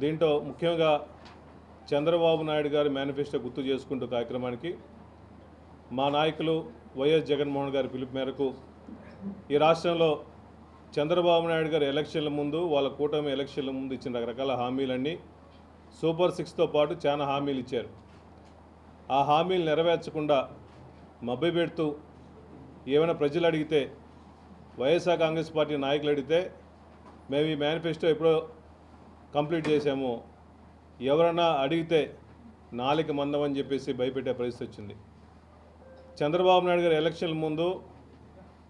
దీంట్లో ముఖ్యంగా చంద్రబాబు నాయుడు గారి మేనిఫెస్టో గుర్తు చేసుకుంటూ కార్యక్రమానికి మా నాయకులు వైఎస్ జగన్మోహన్ గారి పిలుపు మేరకు ఈ రాష్ట్రంలో చంద్రబాబు నాయుడు గారు ఎలక్షన్ల ముందు వాళ్ళ కూటమి ఎలక్షన్ల ముందు ఇచ్చిన రకరకాల హామీలన్నీ సూపర్ సిక్స్తో పాటు చాలా హామీలు ఇచ్చారు. ఆ హామీలు నెరవేర్చకుండా మభ్యపెడుతూ ఏమైనా ప్రజలు అడిగితే వైఎస్ఆర్ కాంగ్రెస్ పార్టీ నాయకులు అడిగితే మేము ఈ మేనిఫెస్టో ఎప్పుడో కంప్లీట్ చేసాము ఎవరన్నా అడిగితే నాలుక మందం అని చెప్పేసి భయపెట్టే పరిస్థితి వచ్చింది. చంద్రబాబు నాయుడు గారు ఎలక్షన్ల ముందు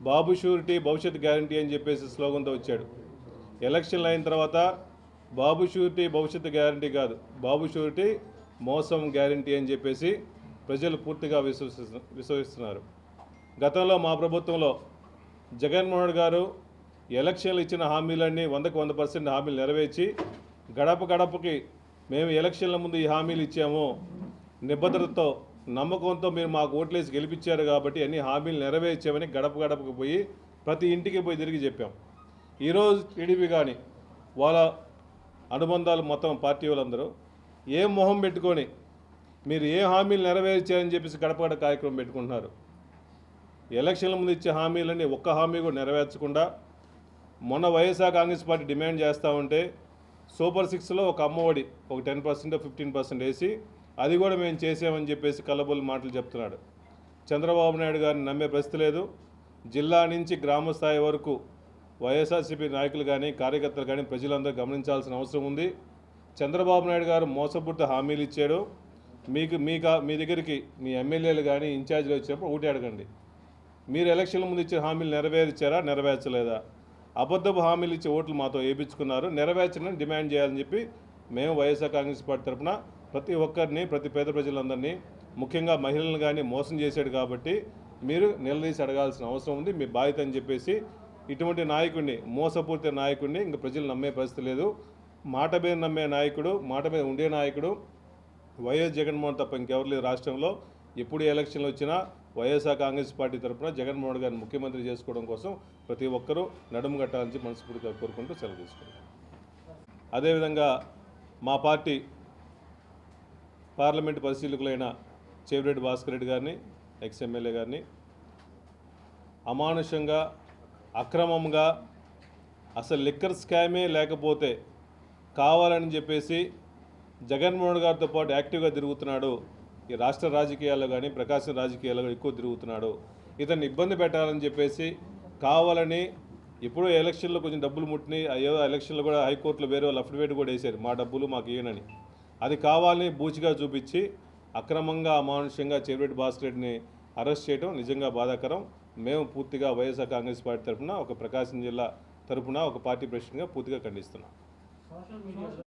బాబు షూరిటీ భవిష్యత్ గ్యారంటీ అని చెప్పేసి స్లోగన్తో వచ్చాడు. ఎలక్షన్లు అయిన తర్వాత బాబు షూరిటీ భవిష్యత్తు గ్యారంటీ కాదు బాబు షూరిటీ మోసం గ్యారంటీ అని చెప్పేసి ప్రజలు పూర్తిగా విశ్వసిస్తు విశ్వసిస్తున్నారు. గతంలో మా ప్రభుత్వంలో జగన్మోహన్ గారు ఎలక్షన్లు ఇచ్చిన హామీలన్నీ వందకు వంద పర్సెంట్ హామీలు నెరవేర్చి గడప గడపకి మేము ఎలక్షన్ల ముందు ఈ హామీలు ఇచ్చాము. నిబద్ధతతో నమ్మకంతో మీరు మాకు ఓట్లేసి గెలిపించారు కాబట్టి అన్ని హామీలు నెరవేర్చామని గడప గడపకు పోయి ప్రతి ఇంటికి పోయి తిరిగి చెప్పాం. ఈరోజు టీడీపీ కానీ వాళ్ళ అనుబంధాలు మొత్తం పార్టీ వాళ్ళందరూ ఏ మొహం పెట్టుకొని మీరు ఏ హామీలు నెరవేర్చారని చెప్పేసి గడప గడప కార్యక్రమం పెట్టుకుంటున్నారు. ఎలక్షన్ల ముందు ఇచ్చే హామీలన్నీ ఒక్క హామీ కూడా నెరవేర్చకుండా మొన్న వైఎస్ఆర్ కాంగ్రెస్ పార్టీ డిమాండ్ చేస్తూ ఉంటే సూపర్ సిక్స్లో ఒక అమ్మఒడి ఒక టెన్ పర్సెంట్ ఫిఫ్టీన్ పర్సెంట్ వేసి అది కూడా మేము చేసామని చెప్పేసి కల్లబొల్లి మాటలు చెప్తున్నాడు. చంద్రబాబు నాయుడు గారిని నమ్మే పరిస్థితి లేదు. జిల్లా నుంచి గ్రామ స్థాయి వరకు వైఎస్ఆర్సీపీ నాయకులు కానీ కార్యకర్తలు కానీ ప్రజలందరూ గమనించాల్సిన అవసరం ఉంది. చంద్రబాబు నాయుడు గారు మోసపూర్తి హామీలు ఇచ్చాడు. మీకు మీ కా మీ దగ్గరికి మీ ఎమ్మెల్యేలు కానీ ఇన్ఛార్జీలు వచ్చినప్పుడు ఒకటి అడగండి. మీరు ఎలక్షన్ల ముందు ఇచ్చిన హామీలు నెరవేర్చారా నెరవేర్చలేదా? అబద్ధపు హామీలు ఇచ్చి ఓట్లు మాతో వేయించుకున్నారు. నెరవేర్చని డిమాండ్ చేయాలని చెప్పి మేము వైఎస్ఆర్ కాంగ్రెస్ పార్టీ తరఫున ప్రతి ఒక్కరిని ప్రతి పేద ప్రజలందరినీ ముఖ్యంగా మహిళలను కానీ మోసం చేశాడు కాబట్టి మీరు నిలదీసి అడగాల్సిన అవసరం ఉంది. మీ బాధ్యత అని చెప్పేసి ఇటువంటి నాయకుడిని మోసపూర్తి నాయకుడిని ఇంకా ప్రజలు నమ్మే పరిస్థితి లేదు. మాట మీద నమ్మే నాయకుడు మాట మీద ఉండే నాయకుడు వైఎస్ జగన్మోహన్ తప్ప ఇంకెవరు లేదు రాష్ట్రంలో. ఎప్పుడు ఎలక్షన్లు వచ్చినా వైఎస్ఆర్ కాంగ్రెస్ పార్టీ తరఫున జగన్మోహన్ గారిని ముఖ్యమంత్రి చేసుకోవడం కోసం ప్రతి ఒక్కరూ నడుము కట్టాలని మనస్ఫూర్తిగా కోరుకుంటూ సెలవు తీసుకుంటాం అదేవిధంగా మా పార్టీ పార్లమెంటు పరిశీలకులైన చేవిరెడ్డి భాస్కర్ రెడ్డి గారిని ఎక్స్ ఎమ్మెల్యే గారిని అమానుషంగా అక్రమంగా అసలు లిక్కర్ స్కామే లేకపోతే కావాలని చెప్పేసి జగన్మోహన్ గారితో పాటు యాక్టివ్గా తిరుగుతున్నాడు ఈ రాష్ట్ర రాజకీయాల్లో కానీ ప్రకాశం రాజకీయాల్లో కానీ ఎక్కువ తిరుగుతున్నాడు. ఇతన్ని ఇబ్బంది పెట్టాలని చెప్పేసి కావాలని ఎప్పుడో ఎలక్షన్లో కొంచెం డబ్బులు ముట్టినాయి. అయ్యో ఎలక్షన్లో కూడా హైకోర్టులో వేరే వాళ్ళు అఫిడవిట్ కూడా వేశారు. మా డబ్బులు మాకు ఏనని అది కావాలని బూచిగా చూపించి అక్రమంగా అమానుష్యంగా చెవిరెడ్డి భాస్కర్ రెడ్డిని అరెస్ట్ చేయడం నిజంగా బాధాకరం. మేము పూర్తిగా వైఎస్ఆర్ కాంగ్రెస్ పార్టీ తరఫున ఒక ప్రకాశం జిల్లా తరఫున ఒక పార్టీ ప్రెసిడెంట్గా పూర్తిగా ఖండిస్తున్నాం.